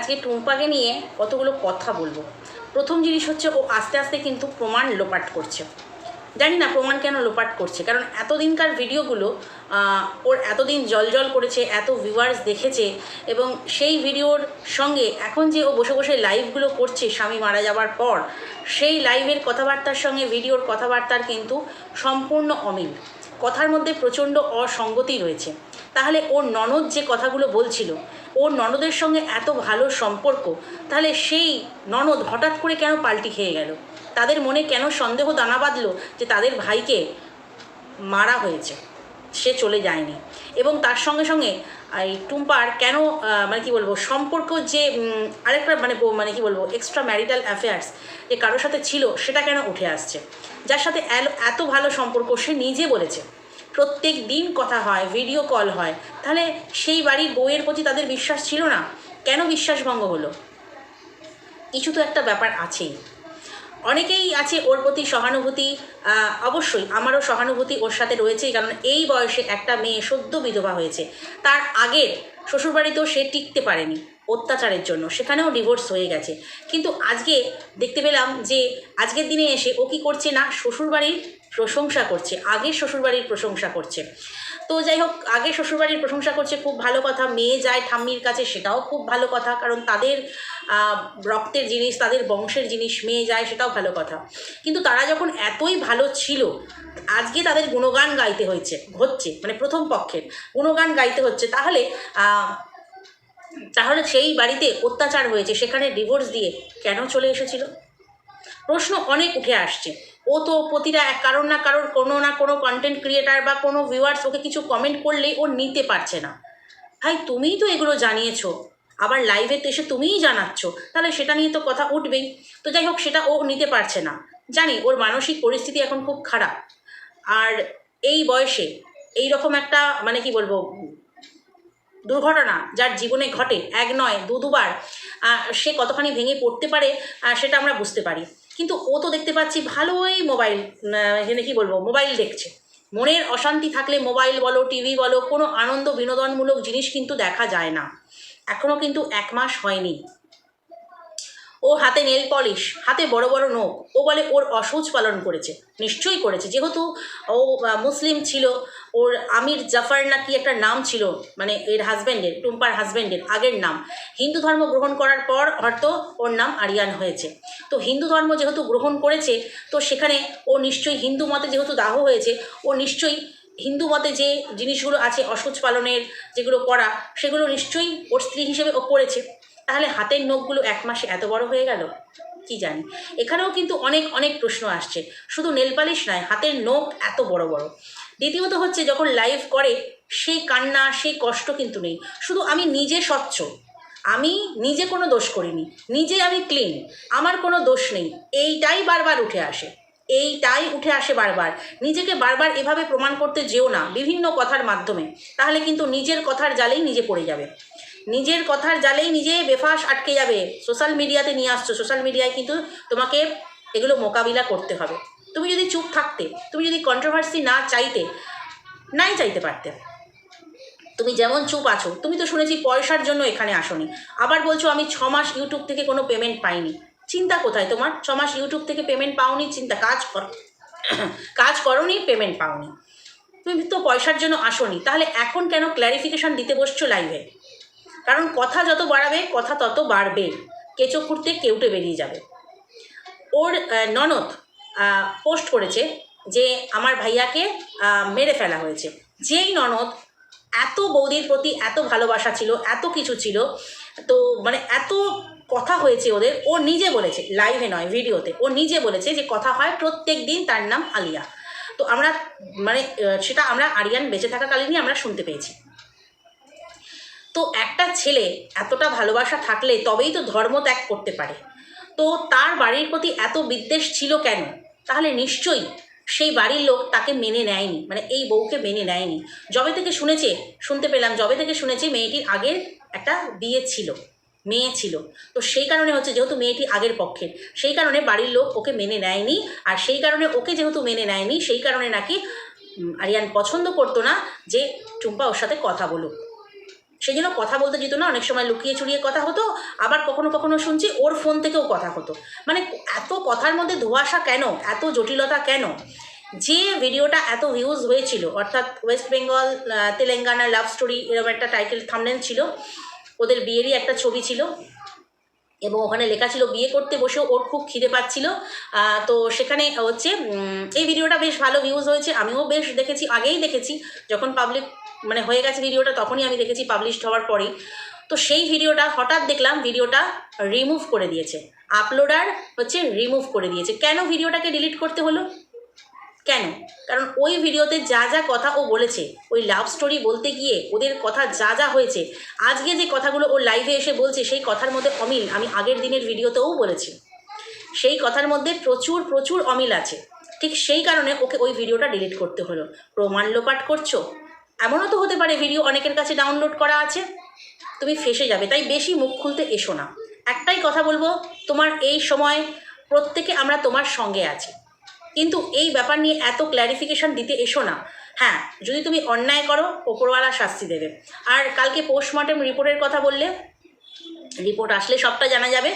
আজকে টুম্পাকে নিয়ে কতগুলো কথা বলব। প্রথম জিনিস হচ্ছে, ও আস্তে আস্তে কিন্তু প্রমাণ লোপাট করছে। জানি না প্রমাণ কেন লোপাট করছে, কারণ এতদিনকার ভিডিওগুলো ওর এতদিন জল জল করেছে, এত ভিউয়ার্স দেখেছে, এবং সেই ভিডিওর সঙ্গে এখন যে ও বসে বসে লাইভগুলো করছে, স্বামী মারা যাওয়ার পর, সেই লাইভের কথাবার্তার সঙ্গে ভিডিওর কথাবার্তার কিন্তু সম্পূর্ণ অমিল। কথার মধ্যে প্রচণ্ড অসঙ্গতি রয়েছে। তাহলে ওর ননদ যে কথাগুলো বলছিল, ওর ননদের সঙ্গে এত ভালো সম্পর্ক, তাহলে সেই ননদ হঠাৎ করে কেন পাল্টি খেয়ে গেল? তাদের মনে কেন সন্দেহ দানা বাঁধলো যে তাদের ভাইকে মারা হয়েছে? সে চলে যায়নি। এবং তার সঙ্গে সঙ্গে এই টুম্পার কেন মানে কি বলব, সম্পর্ক যে আরেকটা মানে মানে কি বলব এক্সট্রা ম্যারিটাল অ্যাফেয়ার্স যে কারোর সাথে ছিল, সেটা কেন উঠে আসছে? যার সাথে এত ভালো সম্পর্ক সে নিজে বলেছে। প্রত্যেক দিন কথা হয় ভিডিও কল হয়। তাহলে সেই বাড়ির বউয়ের প্রতি তাদের বিশ্বাস ছিল না? কেন বিশ্বাসভঙ্গ হলো? কিছু তো একটা ব্যাপার আছেই অনেকেই আছে ওর প্রতি সহানুভূতি অবশ্যই আমারও সহানুভূতি ওর সাথে রয়েছেই, কারণ এই বয়সে একটা মেয়ে সদ্য বিধবা হয়েছে। তার আগের শ্বশুরবাড়িতেও সে টিকতে পারেনি। অত্যাচারের জন্য। সেখানেও ডিভোর্স হয়ে গেছে। কিন্তু আজকে দেখতে পেলাম যে, আজকের দিনে এসে ও কী করছে না, শ্বশুরবাড়ির প্রশংসা করছে, আগের শ্বশুরবাড়ির প্রশংসা করছে। তো যাই হোক আগে শ্বশুরবাড়ির প্রশংসা করছে, খুব ভালো কথা, মেয়ে যায় ঠাম্মির কাছে, সেটাও খুব ভালো কথা, কারণ তাদের রক্তের জিনিস, তাদের বংশের জিনিস, মেয়ে যায়, সেটাও ভালো কথা। কিন্তু তারা যখন এতই ভালো ছিল, আজকে তাদের গুণগান গাইতে হয়েছে, হচ্ছে মানে প্রথম পক্ষের গুণগান গাইতে হচ্ছে, তাহলে তাহলে সেই বাড়িতে অত্যাচার হয়েছে, সেখানে ডিভোর্স দিয়ে কেন চলে এসেছিল? প্রশ্ন অনেক উঠে আসছে। ও তো প্রতিটা এক কারোর না কারোর, কোনো না কোনো কন্টেন্ট ক্রিয়েটার বা কোনো ভিউয়ার্স ওকে কিছু কমেন্ট করলেই ও নিতে পারছে না। ভাই, তুমিই তো এগুলো জানিয়েছো। আবার লাইভে তো এসে তুমিই জানাচ্ছ। তাহলে সেটা নিয়ে তো কথা উঠবেই। তো যাই হোক, সেটা ও নিতে পারছে না। জানি, ওর মানসিক পরিস্থিতি এখন খুব খারাপ। আর এই বয়সে এই রকম একটা মানে কি বলব দুর্ঘটনা যার জীবনে ঘটে, এক নয়, দু দুবার সে কতখানি ভেঙে পড়তে পারে সেটা আমরা বুঝতে পারি। কিন্তু ও তো দেখতে পাচ্ছি ভালোই মোবাইল এখানে কী বলব, মোবাইল দেখছে। মনের অশান্তি থাকলে মোবাইল বলো, টিভি বলো, কোনো আনন্দ বিনোদনমূলক জিনিস কিন্তু দেখা যায় না। এখনও কিন্তু এক মাস হয়নি। ও হাতে নেল পলিশ, হাতে বড় বড় নখ। ও বলে, ওর অসৌচ পালন করেছে। নিশ্চয়ই করেছে। যেহেতু ও মুসলিম ছিল, ওর আমির জাফার না কি একটা নাম ছিল মানে এর হাজব্যান্ডের টুম্পার হাজব্যান্ডের আগের নাম। হিন্দু ধর্ম গ্রহণ করার পর হয়তো ওর নাম আরিয়ান হয়েছে। তো হিন্দু ধর্ম যেহেতু গ্রহণ করেছে, তো সেখানে ও নিশ্চয়ই হিন্দু মতে যেহেতু দাহ হয়েছে, ও নিশ্চয়ই হিন্দু মতে যে জিনিসগুলো আছে, অসুচ পালনের যেগুলো করা, সেগুলো নিশ্চয়ই ওর স্ত্রী হিসেবে ও করেছে। তাহলে হাতের নখগুলো এক মাসে এত বড় হয়ে গেল? কি জানি। এখানেও কিন্তু অনেক অনেক প্রশ্ন আসছে। শুধু নেল পালিশ নয়, হাতের নখ এত বড় বড়। দ্বিতীয়ত হচ্ছে যখন লাইভ করে সেই কান্না সেই কষ্ট কিন্তু নেই। শুধু আমি নিজে স্বচ্ছ। আমি নিজে কোনো দোষ করিনি। নিজে আমি ক্লিন আমার কোনো দোষ নেই। এইটাই বারবার উঠে আসে। এইটাই উঠে আসে বারবার। নিজেকে বারবার এভাবে প্রমাণ করতে যেও না বিভিন্ন কথার মাধ্যমে। তাহলে কিন্তু নিজের কথার জালেই নিজে পড়ে যাবে। নিজের কথার জালেই নিজে বেফাস আটকে যাবে। সোশ্যাল মিডিয়াতে নিয়ে আসছো, সোশ্যাল মিডিয়ায় কিন্তু তোমাকে এগুলো মোকাবিলা করতে হবে। তুমি যদি চুপ থাকতে, তুমি যদি কন্ট্রোভার্সি না চাইতে, নাই চাইতে পারতে। তুমি যেমন চুপ আছো, তুমি তো শুনেছি পয়সার জন্য এখানে আসনি। আবার বলছো আমি ছ মাস ইউটিউব থেকে কোনো পেমেন্ট পাইনি। চিন্তা কোথায় তোমার? ছ মাস ইউটিউব থেকে পেমেন্ট পাওনি, চিন্তা কাজ কর। কাজ করনি পেমেন্ট পাওনি। তুমি তো পয়সার জন্য আসনি। তাহলে এখন কেন ক্ল্যারিফিকেশন দিতে বসছো লাইভে কারণ কথা যত বাড়াবে, কথা তত বাড়বে। কেঁচো খুঁড়তে কেউটে বেরিয়ে যাবে। ওর ননদ পোস্ট করেছে যে আমার ভাইয়াকে মেরে ফেলা হয়েছে। যেই ননদ এত বৌদির প্রতি এত ভালোবাসা ছিল, এত কিছু ছিল, তো মানে এত কথা হয়েছে ওদের, ও নিজে বলেছে লাইভে নয় ভিডিওতে ও নিজে বলেছে যে কথা হয় প্রত্যেক দিন তার নাম আলিয়া। তো আমরা মানে সেটা আমরা আরিয়ান বেঁচে থাকাকালীনই আমরা শুনতে পেয়েছি। তো একটা ছেলে এতটা ভালোবাসা থাকলে তবেই তো ধর্ম ত্যাগ করতে পারে। তো তার বাড়ির প্রতি এত বিদ্বেষ ছিল কেন? তাহলে নিশ্চয়ই সেই বাড়ির লোক তাকে মেনে নেয়নি মানে এই বউকে মেনে নেয়নি। যবে থেকে শুনেছে, শুনতে পেলাম, যবে থেকে শুনেছে মেয়েটির আগের একটা বিয়ে ছিল, মেয়ে ছিল। তো সেই কারণে হচ্ছে যেহেতু মেয়েটি আগের পক্ষের, সেই কারণে বাড়ির লোক ওকে মেনে নেয়নি। আর সেই কারণে ওকে যেহেতু মেনে নেয়নি, সেই কারণে নাকি আরিয়ান পছন্দ করতো না যে টুম্পা ওর সাথে কথা বলুক। সেই জন্য কথা বলতে যেত না, অনেক সময় লুকিয়ে চুরিয়ে কথা হতো, আবার কখনো কখনো শুনছি ওর ফোন থেকেও কথা হতো। মানে এত কথার মধ্যে ধোঁয়াশা কেন? এত জটিলতা কেন? যে ভিডিওটা এত ভিউজ হয়েছিল, অর্থাৎ ওয়েস্ট বেঙ্গল তেলেঙ্গানা লাভ স্টোরি এরকম একটা টাইটেল থামনেল ছিল, ওদের বিয়েরই একটা ছবি ছিল, এবং ওখানে লেখা ছিল, বিয়ে করতে বসেও ওর খুব খিদে পাচ্ছিল। তো সেখানে হচ্ছে এই ভিডিওটা বেশ ভালো ভিউজ হয়েছে, আমিও বেশ দেখেছি, আগেই দেখেছি, যখন পাবলিক মানে হয়ে গেছে ভিডিওটা, তখনই আমি দেখেছি পাবলিশড হওয়ার পরেই। তো সেই ভিডিওটা, হঠাৎ দেখলাম ভিডিওটা রিমুভ করে দিয়েছে। আপলোডার হচ্ছে রিমুভ করে দিয়েছে। কেন ভিডিওটাকে ডিলিট করতে হলো? কেন? কারণ ওই ভিডিওতে যা যা কথা ও বলেছে, ওই লাভ স্টোরি বলতে গিয়ে ওদের কথা যা যা হয়েছে, আজকে যে কথাগুলো ও লাইভে এসে বলছে, সেই কথার মধ্যে অমিল, আমি আগের দিনের ভিডিওতেও বলেছি। সেই কথার মধ্যে প্রচুর প্রচুর অমিল আছে। ঠিক সেই কারণে ওকে ওই ভিডিওটা ডিলিট করতে হলো। প্রমাণ লোপাট করছ? এমনও তো হতে পারে ভিডিও অনেকের কাছে ডাউনলোড করা আছে। তুমি ফেসে যাবে, তাই বেশি মুখ খুলতে এসো না। একটাই কথা বলব, তোমার এই সময় প্রত্যেকে আমরা তোমার সঙ্গে আছি। কিন্তু এই ব্যাপার নিয়ে এত ক্ল্যারিফিকেশন দিতে এসো না। হ্যাঁ যদি তুমি অন্যায় করো, ওপরওয়ালা শাস্তি দেবে। আর কালকে পোস্টমর্টেম রিপোর্টের কথা বললে রিপোর্ট আসলে সবটা জানা যাবে।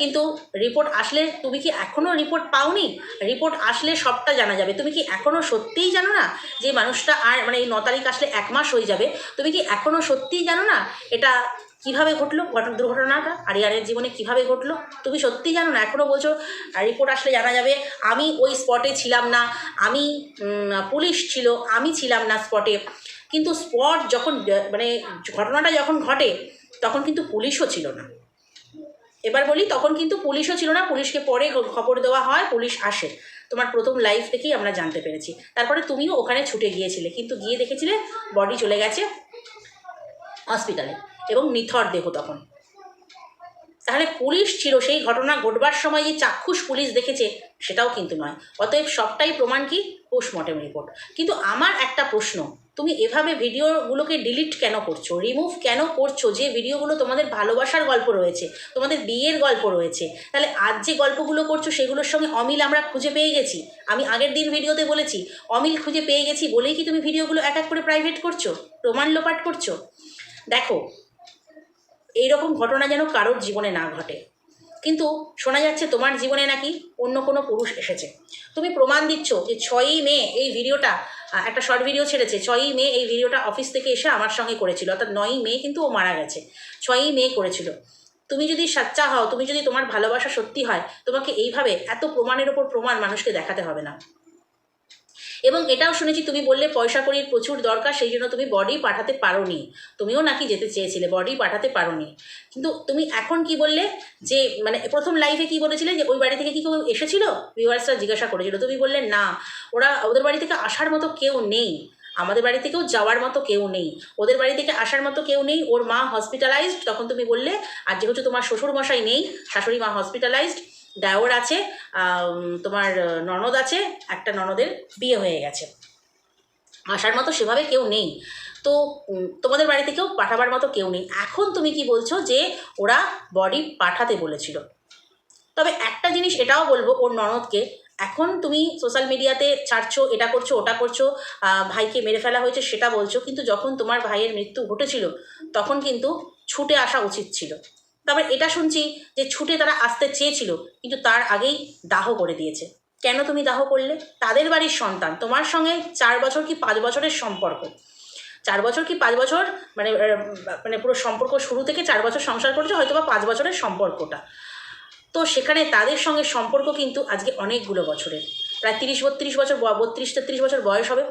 কিন্তু রিপোর্ট আসলে তুমি কি এখনও রিপোর্ট পাওনি? রিপোর্ট আসলে সবটা জানা যাবে। তুমি কি এখনও সত্যিই জানো না যে মানুষটা আর মানে এই ন তারিখ আসলে এক মাস হয়ে যাবে? তুমি কি এখনও সত্যিই জানো না এটা কীভাবে ঘটলো? ঘটনা দুর্ঘটনাটা? আরিয়ানের জীবনে কীভাবে ঘটলো? তুমি সত্যিই জানো না? এখনও বলছো রিপোর্ট আসলে জানা যাবে। আমি ওই স্পটে ছিলাম না। আমি পুলিশ ছিল। আমি ছিলাম না স্পটে কিন্তু স্পট যখন মানে ঘটনাটা যখন ঘটে, তখন কিন্তু পুলিশও ছিল না। এবার বলি, তখন কিন্তু পুলিশও ছিল না। পুলিশকে পরে খবর দেওয়া হয়, পুলিশ আসে। তোমার প্রথম লাইফ থেকেই আমরা জানতে পেরেছি। তারপরে তুমিও ওখানে ছুটে গিয়েছিলে, কিন্তু গিয়ে দেখেছিলে বডি চলে গেছে হসপিটালে এবং নিথর দেহ তখন। তাহলে পুলিশ ছিল, সেই ঘটনা ঘটবার সময় যে চাক্ষুষ পুলিশ দেখেছে, সেটাও কিন্তু নয়। অতএব সবটাই প্রমাণ কি? পোস্টমর্টেম রিপোর্ট কিন্তু আমার একটা প্রশ্ন তুমি এভাবে ভিডিওগুলোকে ডিলিট কেন করছ? রিমুভ কেন করছ? যে ভিডিওগুলো তোমাদের ভালোবাসার গল্প রয়েছে, তোমাদের বিয়ের গল্প রয়েছে, তাহলে আজ যে গল্পগুলো করছ সেগুলোর সঙ্গে অমিল আমরা খুঁজে পেয়ে গেছি। আমি আগের দিন ভিডিওতে বলেছি, অমিল খুঁজে পেয়ে গেছি বলেই কি তুমি ভিডিওগুলো এক এক করে প্রাইভেট করছ? প্রমাণ লোপাট করছ? দেখো, এইরকম ঘটনা যেন কারোর জীবনে না ঘটে। কিন্তু শোনা যাচ্ছে তোমার জীবনে নাকি অন্য কোনো পুরুষ এসেছে। তুমি প্রমাণ দিচ্ছ যে ছয়ই মে এই ভিডিওটা একটা শর্ট ভিডিও ছেড়েছে, ছয়ই মে এই ভিডিওটা অফিস থেকে এসে আমার সঙ্গে করেছিল, অর্থাৎ নয়ই মে কিন্তু ও মারা গেছে, ছয়ই মে করেছিল। তুমি যদি সাচ্চা হও, তুমি যদি তোমার ভালোবাসা সত্যি হয়, তোমাকে এইভাবে এত প্রমাণের ওপর প্রমাণ মানুষকে দেখাতে হবে না। এবং এটাও শুনেছি তুমি বললে পয়সা কড়ির প্রচুর দরকার, সেই জন্য তুমি বডি পাঠাতে পারো নি তুমিও নাকি যেতে চেয়েছিলে বডি পাঠাতে পারো নি কিন্তু তুমি এখন কি বললে যে মানে প্রথম লাইফে কি বলেছিলে যে, ওই বাড়ি থেকে কি কেউ এসেছিল? ভিউয়ার্সরা জিজ্ঞাসা করেছিল। তুমি বললে, না, ওরা ওদের বাড়ি থেকে আসার মতো কেউ নেই। আমাদের বাড়ি থেকেও যাওয়ার মতো কেউ নেই। ওদের বাড়ি থেকে আসার মতো কেউ নেই। ওর মা হসপিটালাইজড তখন তুমি বললে, আর যেহেতু তোমার শ্বশুর মশাই নেই, শাশুড়ি মা হসপিটালাইজড দেওর আছে তোমার ননদ আছে, একটা ননদের বিয়ে হয়ে গেছে। আসার মতো সেভাবে কেউ নেই। তো তোমাদের বাড়িতে কেউ পাঠাবার মতো কেউ নেই। এখন তুমি কি বলছো যে ওরা বডি পাঠাতে বলেছিল? তবে একটা জিনিস এটাও বলব ওর ননদকে, এখন তুমি সোশ্যাল মিডিয়াতে ছাড়ছো, এটা করছ, ওটা করছ ভাইকে মেরে ফেলা হয়েছে সেটা বলছো, কিন্তু যখন তোমার ভাইয়ের মৃত্যু ঘটেছিল, তখন কিন্তু ছুটে আসা উচিত ছিল। তবে এটা শুনছি যে ছুটে তারা আসতে চেয়েছিল, কিন্তু তার আগেই দাহ করে দিয়েছে। কেন তুমি দাহ করলে? তাদের বাড়ির সন্তান, তোমার সঙ্গে চার বছর কি পাঁচ বছরের সম্পর্ক? চার বছর কি পাঁচ বছর? মানে মানে পুরো সম্পর্ক শুরু থেকে চার বছর সংসার করেছে হয়তো বা পাঁচ বছরের সম্পর্কটা। তো সেখানে তাদের সঙ্গে সম্পর্ক কিন্তু আজকে অনেকগুলো বছরের। প্রায় তিরিশ, বত্রিশ বছর বত্রিশ, তেত্রিশ বছর বয়স হবে।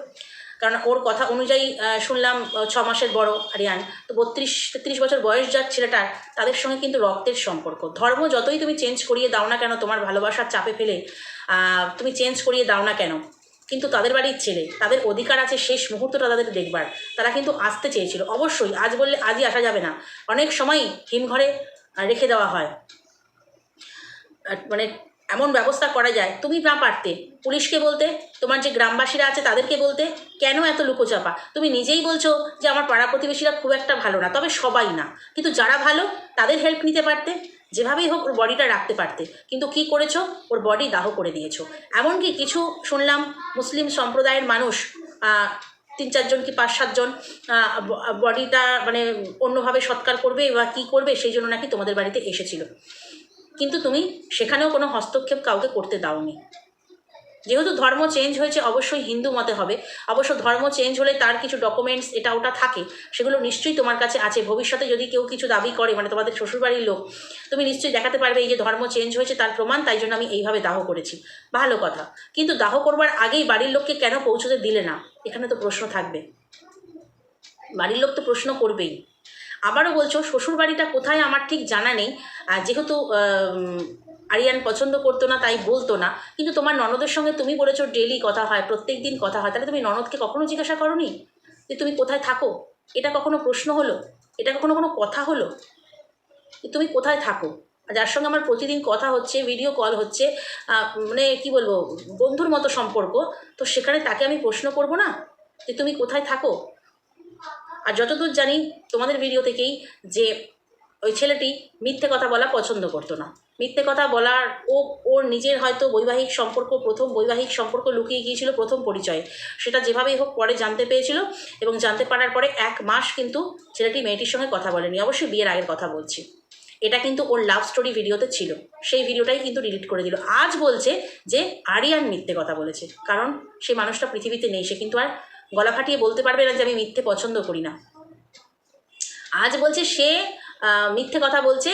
কারণ ওর কথা অনুযায়ী শুনলাম ছ মাসের বড় আরিয়ান। তো বত্রিশ, তেত্রিশ বছর বয়স যার ছেলেটার, তাদের সঙ্গে কিন্তু রক্তের সম্পর্ক। ধর্ম যতই তুমি চেঞ্জ করিয়ে দাও না কেন, তোমার ভালোবাসার চাপে ফেলে তুমি চেঞ্জ করিয়ে দাও না কেন, কিন্তু তাদের বাড়ির ছেলে, তাদের অধিকার আছে শেষ মুহূর্তটা তাদের দেখবার। তারা কিন্তু আসতে চেয়েছিল। অবশ্যই, আজ বললে আজই আসা যাবে না। অনেক সময় হিমঘরে রেখে দেওয়া হয়। মানে এমন ব্যবস্থা করা যায়, তুমি না পারতে। পুলিশকে বলতে, তোমার যে গ্রামবাসীরা আছে তাদেরকে বলতে, কেন এত লুকোচাপা? তুমি নিজেই বলছো যে আমার পাড়া প্রতিবেশীরা খুব একটা ভালো না, তবে সবাই না। কিন্তু যারা ভালো, তাদের হেল্প নিতে পারতে। যেভাবেই হোক ওর বডিটা রাখতে পারতে। কিন্তু কি করেছ? ওর বডি দাহ করে দিয়েছ। এমনকি কিছু শুনলাম, মুসলিম সম্প্রদায়ের মানুষ তিন চারজন কি পাঁচ সাতজন বডিটা মানে অন্যভাবে সৎকার করবে বা কী করবে, সেই জন্য নাকি তোমাদের বাড়িতে এসেছিল। কিন্তু তুমি সেখানেও কোনো হস্তক্ষেপ কাউকে করতে দাওনি। যেহেতু ধর্ম চেঞ্জ হয়েছে, অবশ্যই হিন্দু মতে হবে। অবশ্য ধর্ম চেঞ্জ হলে তার কিছু ডকুমেন্টস এটা ওটা থাকে, সেগুলো নিশ্চয়ই তোমার কাছে আছে। ভবিষ্যতে যদি কেউ কিছু দাবি করে মানে তোমাদের শ্বশুরবাড়ির লোক, তুমি নিশ্চয়ই দেখাতে পারবে এই যে ধর্ম চেঞ্জ হয়েছে, তার প্রমাণ, তাই জন্য আমি এইভাবে দাহ করেছি। ভালো কথা। কিন্তু দাহ করবার আগেই বাড়ির লোককে কেন পৌঁছতে দিলে না? এখানে তো প্রশ্ন থাকবে। বাড়ির লোক তো প্রশ্ন করবেই। আবারও বলছো, শ্বশুরবাড়িটা কোথায় আমার ঠিক জানা নেই। যেহেতু আরিয়ান পছন্দ করতো না, তাই বলতো না। কিন্তু তোমার ননদের সঙ্গে তুমি বলেছ ডেলি কথা হয় প্রত্যেক দিন কথা হয়। তাহলে তুমি ননদকে কখনো জিজ্ঞাসা করনি যে তুমি কোথায় থাকো? এটা কখনো প্রশ্ন হলো? এটা কখনো কোনো কথা হলো? যে তুমি কোথায় থাকো? যার সঙ্গে আমার প্রতিদিন কথা হচ্ছে ভিডিও কল হচ্ছে মানে কি বলব, বন্ধুর মতো সম্পর্ক, তো সেখানে তাকে আমি প্রশ্ন করব না? যে তুমি কোথায় থাকো? আর যতদূর জানি, তোমাদের ভিডিও থেকেই যে ওই ছেলেটি মিথ্যে কথা বলা পছন্দ করতো না। মিথ্যে কথা বলার ও ওর নিজের হয়তো বৈবাহিক সম্পর্ক, প্রথম বৈবাহিক সম্পর্ক লুকিয়ে গিয়েছিল প্রথম পরিচয়ে। সেটা যেভাবেই হোক পরে জানতে পেরেছিল এবং জানতে পারার পরে এক মাস কিন্তু ছেলেটি মেয়েটির সঙ্গে কথা বলেনি। অবশ্যই বিয়ের আগের কথা বলছি। এটা কিন্তু ওর লাভ স্টোরি ভিডিওতে ছিল। সেই ভিডিওটাই কিন্তু ডিলিট করে দিল। আজ বলছে যে আরিয়ান মিথ্যে কথা বলেছে। কারণ সেই মানুষটা পৃথিবীতে নেই, সে কিন্তু আর গলা ফাটিয়ে বলতে পারবে না যে আমি মিথ্যে পছন্দ করি না। আজ বলছে সে মিথ্যে কথা বলছে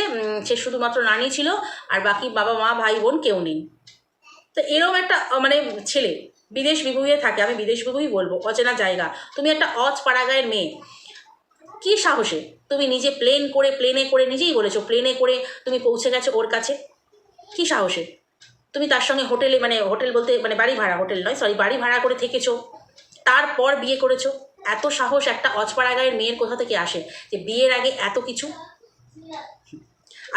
সে শুধুমাত্র নানি ছিল, আর বাকি বাবা, মা, ভাই, বোন কেউ নেই। তো এরকম একটা মানে ছেলে, বিদেশ বিভূয়ে থাকে, আমি বিদেশ বিভুই বলব, অচেনা জায়গা। তুমি একটা অজ পাড়াগায়ের মেয়ে। কি সাহসে? তুমি নিজে প্লেন করে, প্লেনে করে, নিজেই বলেছ, প্লেনে করে তুমি পৌঁছে গেছো ওর কাছে? কি সাহসে? তুমি তার সঙ্গে হোটেলে মানে হোটেল বলতে মানে বাড়ি ভাড়া, হোটেল নয় সরি বাড়ি ভাড়া করে থেকেছো। তারপর বিয়ে করেছ? এত সাহস একটা অজপাড়া গায়ের মেয়ের কোথা থেকে আসে যে বিয়ের আগে এত কিছু?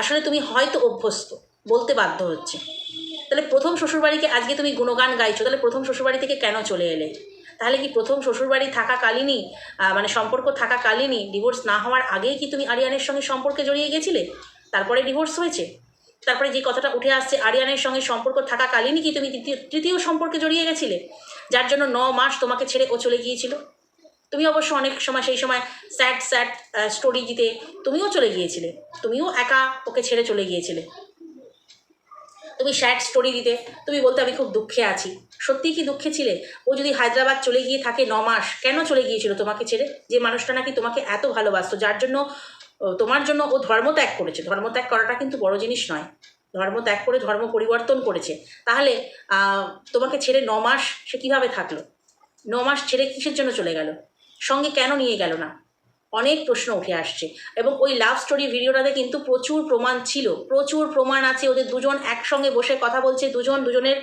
আসলে তুমি হয়তো অভ্যস্ত, বলতে বাধ্য হচ্ছে। তাহলে প্রথম শ্বশুরবাড়িকে আজকে তুমি গুণগান গাইছো, তাহলে প্রথম শ্বশুরবাড়ি থেকে কেন চলে এলে? তাহলে কি প্রথম শ্বশুরবাড়ি থাকাকালীনই মানে সম্পর্ক থাকাকালীনই ডিভোর্স না হওয়ার আগেই কি তুমি আরিয়ানের সঙ্গে সম্পর্কে জড়িয়ে গেছিলে? তারপরে ডিভোর্স হয়েছে? তারপরে যে কথাটা উঠে আসছে, আরিয়ানের সঙ্গে সম্পর্ক থাকাকালীনই কি তুমি তৃতীয় সম্পর্কে জড়িয়ে গেছিলে? যার জন্য ন মাস তোমাকে ছেড়ে ও চলে গিয়েছিল। তুমি অবশ্য অনেক সময়, সেই সময় স্যাড স্যাড স্টোরি দিতে তুমিও চলে গিয়েছিলে। তুমিও একা ওকে ছেড়ে চলে গিয়েছিলে। তুমি স্যাড স্টোরি দিতে, তুমি বলতে আমি খুব দুঃখে আছি। সত্যিই কি দুঃখে ছিলে? ও যদি হায়দ্রাবাদ চলে গিয়ে থাকে ন মাস, কেন চলে গিয়েছিল তোমাকে ছেড়ে? যে মানুষটা নাকি তোমাকে এত ভালোবাসতো, যার জন্য তোমার জন্য ও ধর্ম ত্যাগ করেছে। ধর্ম ত্যাগ করাটা কিন্তু বড় জিনিস নয়। ধর্ম ত্যাগ করে ধর্ম পরিবর্তন করেছে। তাহলে তোমাকে ছেড়ে ন মাস সে কীভাবে থাকল? ন মাস ছেড়ে কিসের জন্য চলে গেল? সঙ্গে কেন নিয়ে গেল না? অনেক প্রশ্ন উঠে আসছে। এবং ওই লাভ স্টোরি ভিডিওটাতে কিন্তু প্রচুর প্রমাণ ছিল। প্রচুর প্রমাণ আছে। ওদের দুজন একসঙ্গে বসে কথা বলছে। দুজন দুজনের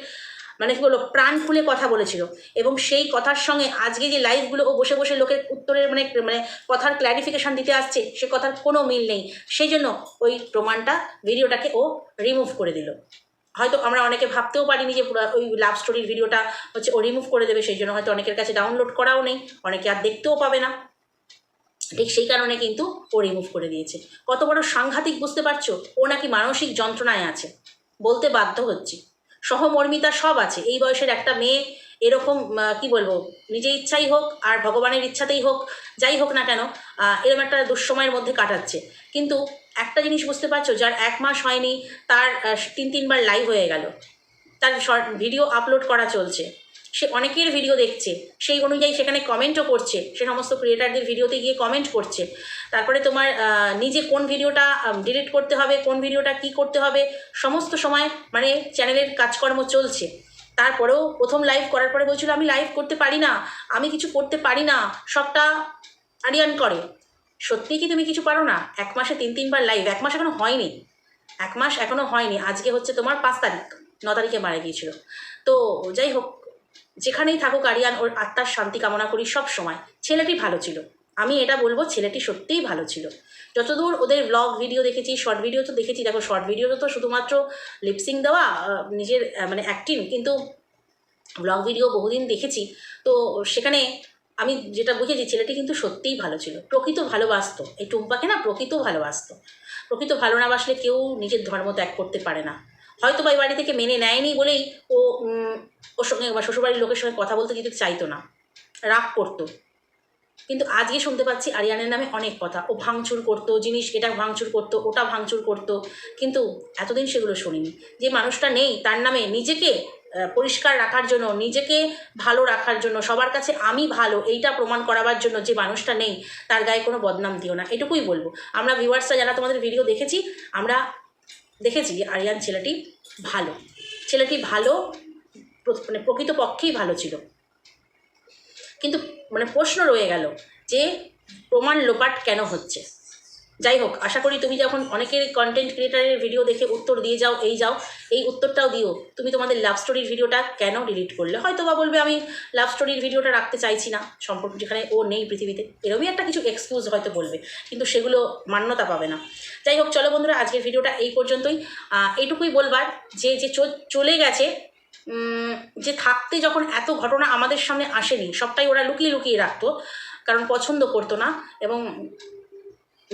মানে কি বলব, প্রাণ খুলে কথা বলেছিল। এবং সেই কথার সঙ্গে আজকে যে লাইভগুলো ও বসে বসে লোকের উত্তরের মানে মানে কথার ক্ল্যারিফিকেশান দিতে আসছে, সে কথার কোনো মিল নেই। সেই জন্য ওই প্রমাণটা ভিডিওটাকে ও রিমুভ করে দিল। হয়তো আমরা অনেকে ভাবতেও পারিনি যে ওই লাভ স্টোরির ভিডিওটা হচ্ছে ও রিমুভ করে দেবে, সেই জন্য হয়তো অনেকের কাছে ডাউনলোড করাও নেই, অনেকে আর দেখতেও পাবে না। ঠিক সেই কারণে কিন্তু ও রিমুভ করে দিয়েছে। কত বড় সাংঘাতিক, বুঝতে পারছ? ও নাকি মানসিক যন্ত্রণায় আছে। বলতে বাধ্য হচ্ছি। সহমর্মিতা সব আছে। এই বয়সের একটা মেয়ে এরকম কি বলব নিজে ইচ্ছাই হোক আর ভগবানের ইচ্ছাতেই হোক, যাই হোক না কেন এরকম একটা দুঃসময়ের মধ্যে কাটাচ্ছে। কিন্তু একটা জিনিস বুঝতে পারছ, যার এক মাস হয়নি, তার তিন, তিনবার লাইভ হয়ে গেল। তার শর্ট ভিডিও আপলোড করা চলছে। সে অনেকের ভিডিও দেখছে। সেই অনুযায়ী সেখানে কমেন্টও করছে। সে সমস্ত ক্রিয়েটারদের ভিডিওতে গিয়ে কমেন্ট করছে। তারপরে তোমার নিজে কোন ভিডিওটা ডিলিট করতে হবে, কোন ভিডিওটা কি করতে হবে, সমস্ত সময় মানে চ্যানেলের কাজকর্ম চলছে। তারপরেও প্রথম লাইভ করার পরে বলছিল, আমি লাইভ করতে পারি না, আমি কিছু করতে পারি না, সবটা আরিয়ান করে। সত্যিই কি তুমি কিছু পারো না? এক মাসে তিন, তিনবার লাইভ এক মাস এখনও হয়নি। এক মাস এখনও হয়নি। আজকে হচ্ছে তোমার পাঁচ তারিখ, ন তারিখে মারা গিয়েছিল। তো যাই হোক যেখানেই থাকুক আরিয়ান, ওর আত্মার শান্তি কামনা করি সব সময়। ছেলেটি ভালো ছিল। আমি এটা বলব, ছেলেটি সত্যিই ভালো ছিল। যতদূর ওদের ব্লগ ভিডিও দেখেছি শর্ট ভিডিও তো দেখেছি। দেখো শর্ট ভিডিওতে তো শুধুমাত্র লিপসিং দেওয়া নিজের মানে অ্যাক্টিং কিন্তু ব্লগ ভিডিও বহুদিন দেখেছি। তো সেখানে আমি যেটা বুঝেছি, ছেলেটি কিন্তু সত্যিই ভালো ছিল। প্রকৃত ভালোবাসতো। এই টুম্পাকে না প্রকৃত ভালোবাসতো। প্রকৃত ভালো না বাসলে কেউ নিজের ধর্ম ত্যাগ করতে পারে না। হয়তো বা এই বাড়ি থেকে মেনে নেয়নি বলেই ও ওর সঙ্গে বা শ্বশুরবাড়ির লোকের সঙ্গে কথা বলতে যেতে চাইতো না। রাগ করতো। কিন্তু আজকে শুনতে পাচ্ছি আরিয়ানের নামে অনেক কথা। ও ভাঙচুর করতো, জিনিস এটা ভাঙচুর করতো, ওটা ভাঙচুর করতো। কিন্তু এতদিন সেগুলো শুনিনি। যে মানুষটা নেই তার নামে নিজেকে পরিষ্কার রাখার জন্য, নিজেকে ভালো রাখার জন্য, সবার কাছে আমি ভালো, এইটা প্রমাণ করাবার জন্য যে মানুষটা নেই, তার গায়ে কোনো বদনাম দিও না। এটুকুই বলব। আমরা ভিউয়ার্সরা যারা তোমাদের ভিডিও দেখেছি, আমরা দেখেছি আরিয়ান ছেলেটি ভালো। ছেলেটি ভালো মানে প্রকৃতপক্ষেই ভালো ছিল। কিন্তু মানে প্রশ্ন রয়ে গেল যে প্রমাণ লোপাট কেন হচ্ছে? যাই হোক, আশা করি তুমি যখন অনেকের কন্টেন্ট ক্রিয়েটারের ভিডিও দেখে উত্তর দিয়ে যাও, এই যাও, এই উত্তরটাও দিও। তুমি তোমাদের লাভ স্টোরির ভিডিওটা কেন ডিলিট করলে? হয়তো বা বলবে, আমি লাভ স্টোরির ভিডিওটা রাখতে চাইছি না। সম্পর্ক যেখানে ও নেই পৃথিবীতে এরকমই একটা কিছু এক্সকিউজ হয়তো বলবে, কিন্তু সেগুলো মান্যতা পাবে না। যাই হোক, চলো বন্ধুরা, আজকের ভিডিওটা এই পর্যন্তই। এইটুকুই বলবার, যে যে চলে গেছে যে থাকতে যখন এত ঘটনা আমাদের সামনে আসেনি, সবটাই ওরা লুকিয়ে লুকিয়ে রাখতো, কারণ পছন্দ করতো না, এবং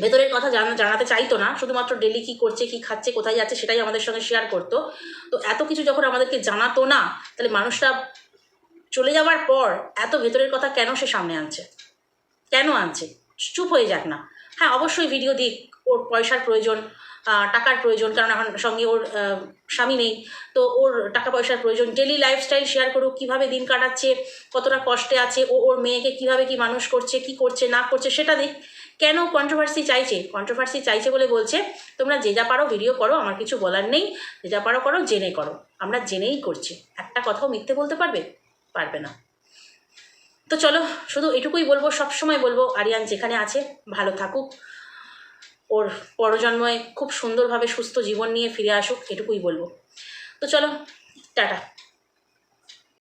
ভেতরের কথা জানা জানাতে চাইতো না, শুধুমাত্র ডেলি কি করছে, কি খাচ্ছে, কোথায় যাচ্ছে সেটাই আমাদের সঙ্গে শেয়ার করতো। তো এত কিছু যখন আমাদেরকে জানাতো না, তাহলে মানুষটা চলে যাওয়ার পর এত ভেতরের কথা কেন সে সামনে আনছে? কেন আনছে? চুপ হয়ে যাক না। হ্যাঁ অবশ্যই ভিডিও দিক, ওর পয়সার প্রয়োজন টাকার প্রয়োজন, কারণ এখন সঙ্গে ওর স্বামী নেই, তো ওর টাকা পয়সার প্রয়োজন ডেলি লাইফস্টাইল শেয়ার করুক, কীভাবে দিন কাটাচ্ছে, কতটা কষ্টে আছে, ও, ওর মেয়েকে কীভাবে কি মানুষ করছে, কি করছে, না করছে, সেটা দিক কেন কন্ট্রোভার্সি চাইছে? কন্ট্রোভার্সি চাইছে বলে বলছে, তোমরা যে যা পারো ভিডিও করো, আমার কিছু বলার নেই, যে যা পারো করো, জেনে করো। আমরা জেনেই করছি। একটা কথাও মিথ্যে বলতে পারবে? পারবে না। তো চলো, শুধু এটুকুই বলব, সবসময় বলব, আরিয়ান যেখানে আছে, ভালো থাকুক। ওর পরজন্মে খুব সুন্দরভাবে সুস্থ জীবন নিয়ে ফিরে আসুক এটুকুই বলব। তো চলো টাটা।